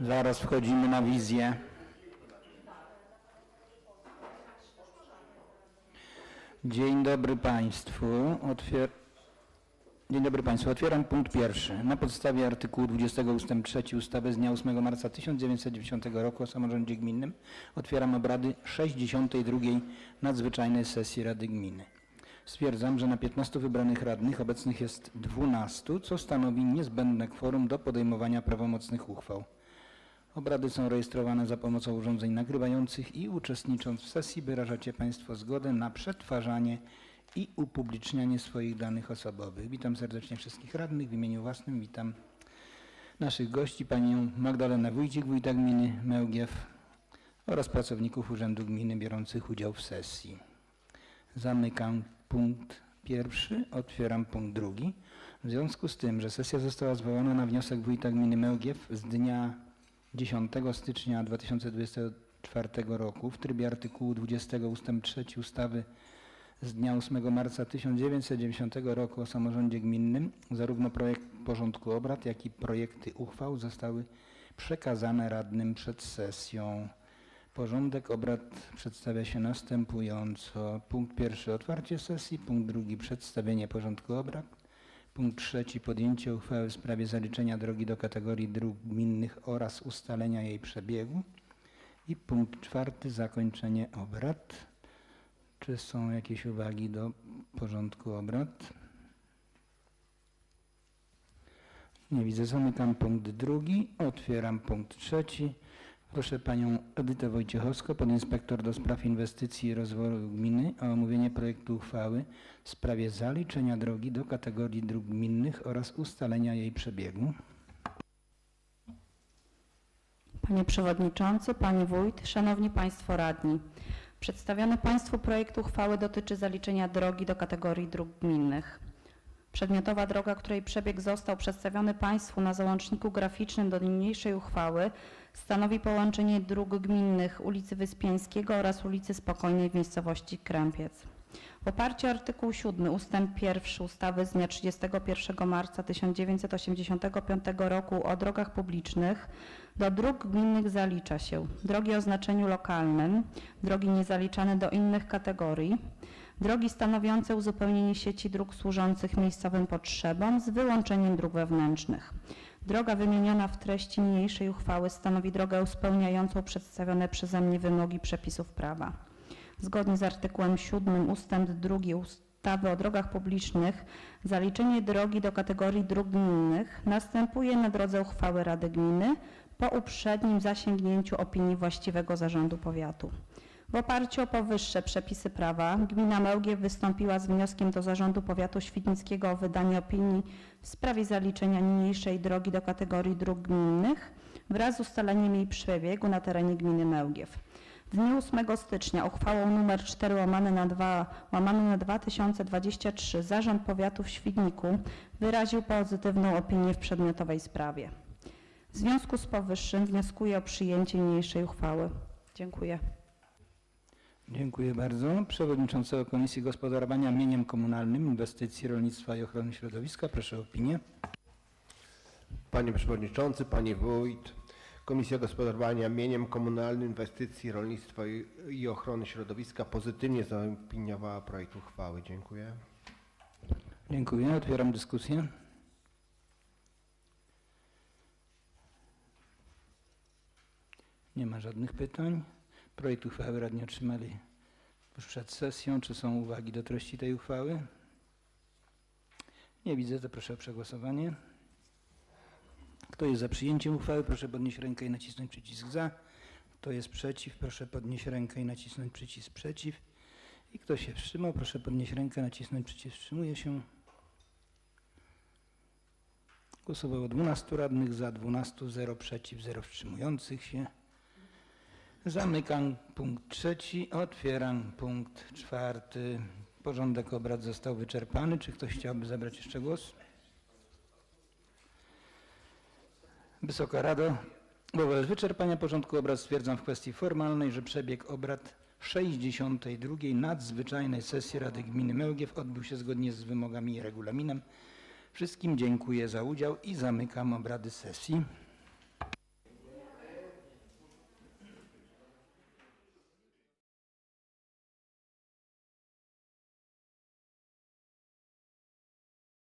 Zaraz wchodzimy na wizję. Dzień dobry Państwu. Otwier... Dzień dobry Państwu. Otwieram punkt pierwszy. Na podstawie artykułu 20 ust. 3 ustawy z dnia 8 marca 1990 roku o samorządzie gminnym otwieram obrady 62. nadzwyczajnej sesji Rady Gminy. Stwierdzam, że na 15 wybranych radnych obecnych jest 12, co stanowi niezbędne kworum do podejmowania prawomocnych uchwał. Obrady są rejestrowane za pomocą urządzeń nagrywających i uczestnicząc w sesji wyrażacie Państwo zgodę na przetwarzanie i upublicznianie swoich danych osobowych. Witam serdecznie wszystkich radnych. W imieniu własnym witam naszych gości, panią Magdalenę Wójcik, wójta gminy Mełgiew oraz pracowników Urzędu Gminy biorących udział w sesji. Zamykam punkt pierwszy, otwieram punkt drugi. W związku z tym, że sesja została zwołana na wniosek wójta gminy Mełgiew z dnia 10 stycznia 2024 roku w trybie artykułu 20 ust. 3 ustawy z dnia 8 marca 1990 roku o samorządzie gminnym, zarówno projekt porządku obrad, jak i projekty uchwał zostały przekazane radnym przed sesją. Porządek obrad przedstawia się następująco. Punkt pierwszy otwarcie sesji, punkt drugi przedstawienie porządku obrad, punkt trzeci podjęcie uchwały w sprawie zaliczenia drogi do kategorii dróg gminnych oraz ustalenia jej przebiegu i punkt czwarty zakończenie obrad. Czy są jakieś uwagi do porządku obrad? Nie widzę. Zamykam punkt drugi. Otwieram punkt trzeci. Proszę panią Edytę Wojciechowską, podinspektor do spraw inwestycji i rozwoju gminy o omówienie projektu uchwały w sprawie zaliczenia drogi do kategorii dróg gminnych oraz ustalenia jej przebiegu. Panie Przewodniczący, Panie Wójt, Szanowni Państwo Radni. Przedstawiony Państwu projekt uchwały dotyczy zaliczenia drogi do kategorii dróg gminnych. Przedmiotowa droga, której przebieg został przedstawiony Państwu na załączniku graficznym do niniejszej uchwały, stanowi połączenie dróg gminnych ulicy Wyspiańskiego oraz ulicy Spokojnej w miejscowości Krępiec. W oparciu o artykuł 7 ustęp 1 ustawy z dnia 31 marca 1985 roku o drogach publicznych do dróg gminnych zalicza się drogi o znaczeniu lokalnym, drogi niezaliczane do innych kategorii, drogi stanowiące uzupełnienie sieci dróg służących miejscowym potrzebom z wyłączeniem dróg wewnętrznych. Droga wymieniona w treści niniejszej uchwały stanowi drogę spełniającą przedstawione przeze mnie wymogi przepisów prawa. Zgodnie z artykułem 7 ustęp 2 ustawy o drogach publicznych zaliczenie drogi do kategorii dróg gminnych następuje na drodze uchwały Rady Gminy po uprzednim zasięgnięciu opinii właściwego zarządu powiatu. W oparciu o powyższe przepisy prawa gmina Mełgiew wystąpiła z wnioskiem do Zarządu Powiatu Świdnickiego o wydanie opinii w sprawie zaliczenia niniejszej drogi do kategorii dróg gminnych wraz z ustaleniem jej przebiegu na terenie gminy Mełgiew. W dniu 8 stycznia uchwałą nr 4 łamane na 2 łamane na 2023 Zarząd Powiatu w Świdniku wyraził pozytywną opinię w przedmiotowej sprawie. W związku z powyższym wnioskuję o przyjęcie niniejszej uchwały. Dziękuję. Dziękuję bardzo. Przewodniczącego Komisji Gospodarowania Mieniem Komunalnym, Inwestycji, Rolnictwa i Ochrony Środowiska. Proszę o opinię. Panie Przewodniczący, Panie Wójt, Komisja Gospodarowania Mieniem Komunalnym, Inwestycji, Rolnictwa i- Ochrony Środowiska pozytywnie zaopiniowała projekt uchwały. Dziękuję. Dziękuję. Otwieram dyskusję. Nie ma żadnych pytań. Projekt uchwały radni otrzymali już przed sesją. Czy są uwagi do treści tej uchwały? Nie widzę, to proszę o przegłosowanie. Kto jest za przyjęciem uchwały, proszę podnieść rękę i nacisnąć przycisk za. Kto jest przeciw, proszę podnieść rękę i nacisnąć przycisk przeciw. I kto się wstrzymał, proszę podnieść rękę, nacisnąć przycisk wstrzymuje się. Głosowało 12 radnych, za 12, 0 przeciw, 0 wstrzymujących się. Zamykam punkt trzeci, otwieram punkt czwarty. Porządek obrad został wyczerpany. Czy ktoś chciałby zabrać jeszcze głos? Wysoka Rado, wobec wyczerpania porządku obrad stwierdzam w kwestii formalnej, że przebieg obrad 62. nadzwyczajnej sesji Rady Gminy Mełgiew odbył się zgodnie z wymogami i regulaminem. Wszystkim dziękuję za udział i zamykam obrady sesji.